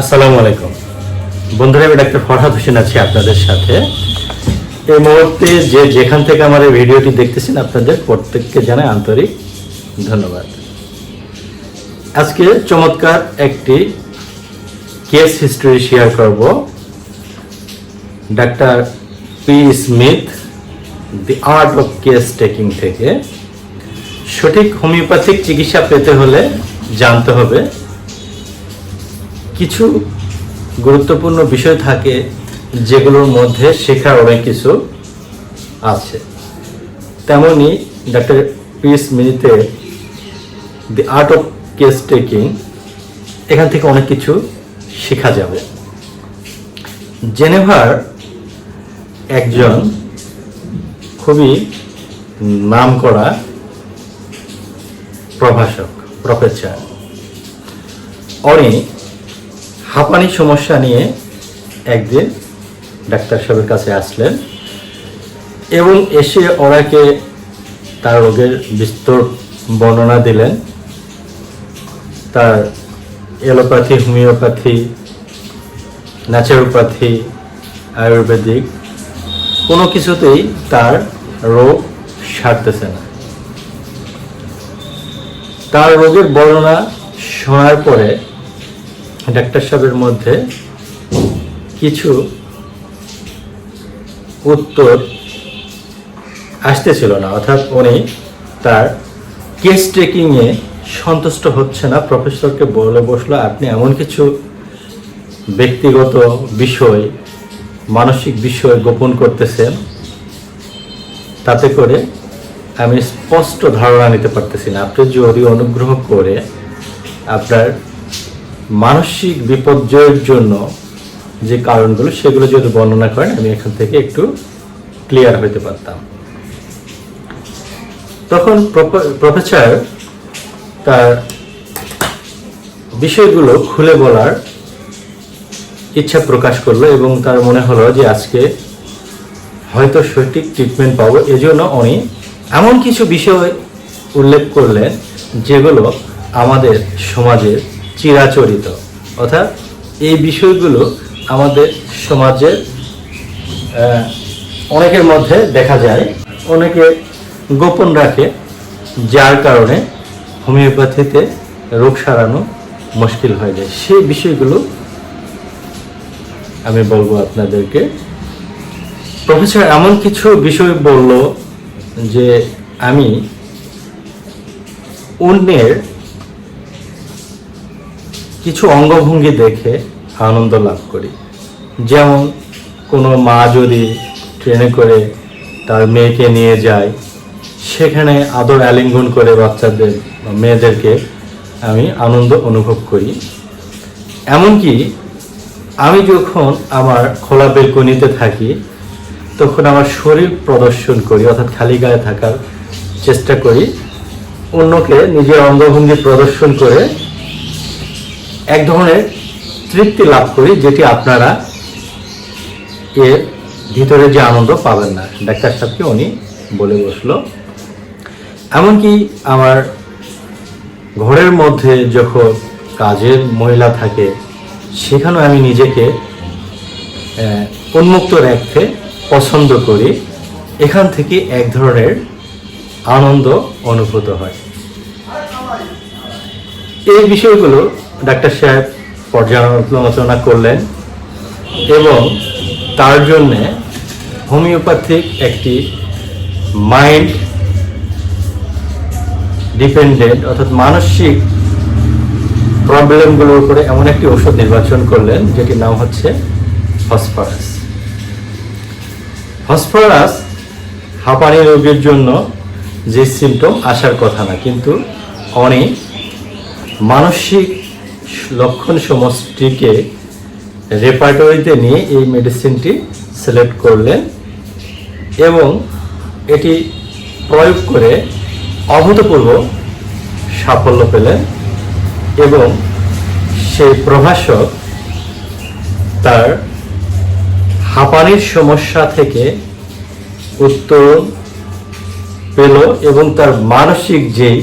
আসসালামু আলাইকুম। বন্ধুরা, আমি ডাক্তার ফরহাদ হোসেন আছি আপনাদের সাথে। এই মুহূর্তে যে যেখান থেকে আমার এই ভিডিওটি দেখতেছেন, আপনাদের প্রত্যেককে জানাই আন্তরিক ধন্যবাদ। আজকে চমৎকার একটি কেস হিস্টোরি শেয়ার করব। Doctor P Smith the art of case taking থেকে। সঠিক হোমিওপ্যাথিক চিকিৎসা পেতে হলে জানতে হবে। কিছু গুরুত্বপূর্ণ বিষয় থাকে যেগুলোর মধ্যে শেখার অনেক কিছু আছে। তেমনি ডাক্তার পিস মিনিতে the art of case taking, এখান থেকে অনেক কিছু শেখা যাবে। জেনেভার একজন খুবই নাম করা প্রভাষক, প্রফেসর। উনি হাঁপানি সমস্যা নিয়ে একদিন ডাক্তার সাহেবের কাছে আসলেন এবং এসে ওনাকে তার রোগের বিস্তর বর্ণনা দিলেন। তার এলোপ্যাথি হোমিওপ্যাথি, ন্যাচারোপ্যাথি, আয়ুর্বেদিক, কোনো কিছুতেই তার রোগ সারতেছে না। তার রোগের বর্ণনা শোনার পরে ডাক্তার সাহেবের মধ্যে কিছু উত্তর আসতেছিল না, অর্থাৎ উনি তার কেস টেকিংয়ে সন্তুষ্ট হচ্ছে না। প্রফেসরকে বলে বসল, আপনি এমন কিছু ব্যক্তিগত বিষয়, মানসিক বিষয় গোপন করতেছেন, তাতে করে আমি স্পষ্ট ধারণা নিতে পারতেছি না। আপনি যদি অনুগ্রহ করে আপনার মানসিক বিপর্যয়ের জন্য যে কারণগুলো, সেগুলো যদি বর্ণনা করেন, আমি এখান থেকে একটু ক্লিয়ার হইতে পারতাম। তখন প্রফ- প্রফেসর তার বিষয়গুলো খুলে বলার ইচ্ছা প্রকাশ করল এবং তার মনে হলো যে আজকে হয়তো সঠিক ট্রিটমেন্ট পাবো। এজন্য উনি এমন কিছু বিষয় উল্লেখ করলেন যেগুলো আমাদের সমাজের চিরাচরিত। অর্থাৎ এই বিষয়গুলো আমাদের সমাজের অনেকের মধ্যে দেখা যায়। অনেকে গোপন রাখে, যার কারণে হোমিওপ্যাথিতে রোগ সারানো মুশকিল হয়ে যায়। সেই বিষয়গুলো আমি বলব আপনাদেরকে। প্রফেসর এমন কিছু বিষয় বলল যে আমি অন্যের কিছু অঙ্গভঙ্গি দেখে আনন্দ লাভ করি। যেমন কোনো মা যদি ট্রেনে করে তার মেয়েকে নিয়ে যায়, সেখানে আদর আলিঙ্গন করে বাচ্চাদের মেয়েদেরকে আমি আনন্দ অনুভব করি। এমনকি আমি যখন আমার খোলা বেলকনিতে থাকি, তখন আমার শরীর প্রদর্শন করি, অর্থাৎ খালি গায়ে থাকার চেষ্টা করি। অন্যকে নিজের অঙ্গভঙ্গি প্রদর্শন করে এক ধরনের তৃপ্তি লাভ করি, যেটি আপনারা এর ভিতরে যে আনন্দ পাবেন না। ডাক্তার সাহেবকে উনি বলে বসল। এমনকি আমার ঘরের মধ্যে যখন কাজের মহিলা থাকে, সেখানেও আমি নিজেকে উন্মুক্ত রাখতে পছন্দ করি। এখান থেকে এক ধরনের আনন্দ অনুভূত হয়। এই বিষয়গুলো ডাক্তার সাহেব পর্যালোচনা করলেন এবং তার জন্যে হোমিওপ্যাথিক একটি মাইন্ড ডিপেন্ডেন্ট অর্থাৎ মানসিক প্রবলেমগুলোর উপরে এমন একটি ওষুধ নির্বাচন করলেন, যেটির নাম হচ্ছে ফসফরাস। ফসফরাস হাঁপানি রোগের জন্য যে সিমটম আসার কথা না, কিন্তু অনেক মানসিক লক্ষণ সমষ্টিকে রেপার্টরিতে নিয়ে এই মেডিসিনটি সিলেক্ট করলেন এবং এটি প্রয়োগ করে অভূতপূর্ব সাফল্য পেলেন এবং সেই প্রভাষক তার হাঁপানির সমস্যা থেকে উত্তরণ পেল এবং তার মানসিক যেই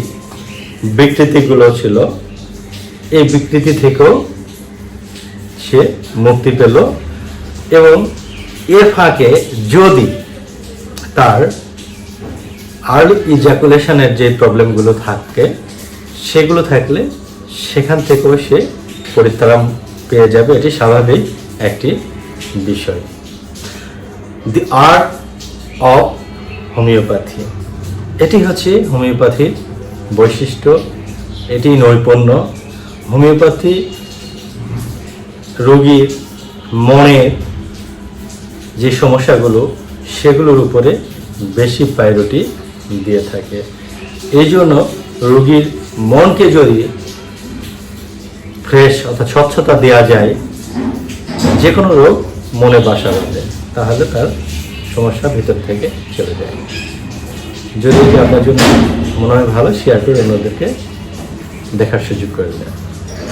বিকৃতিগুলো ছিল এই বিকৃতি থেকেও সে মুক্তি পেল এবং এর ফাঁকে যদি তার আর্লি ইজাকুলেশনের যে প্রবলেমগুলো থাকে, সেগুলো থাকলে সেখান থেকেও সে পরিত্রাণ পেয়ে যাবে। এটি স্বাভাবিক একটি বিষয়। দি আর্ট অফ হোমিওপ্যাথি এটি হচ্ছে হোমিওপ্যাথির বৈশিষ্ট্য। এটি নৈপুণ্য। হোমিওপ্যাথি রোগীর মনের যে সমস্যাগুলো, সেগুলোর উপরে বেশি প্রায়োরিটি দিয়ে থাকে। এই জন্য রোগীর মনকে যদি ফ্রেশ অর্থাৎ স্বচ্ছতা দেওয়া যায় যে কোনো রোগ মনে বাসা বাঁধে, তাহলে তার সমস্যা ভিতর থেকে চলে যায়। যদি আপনার জন্য মনে হয় ভালো শেয়ার করে অন্যদেরকে দেখার সুযোগ করে দেয়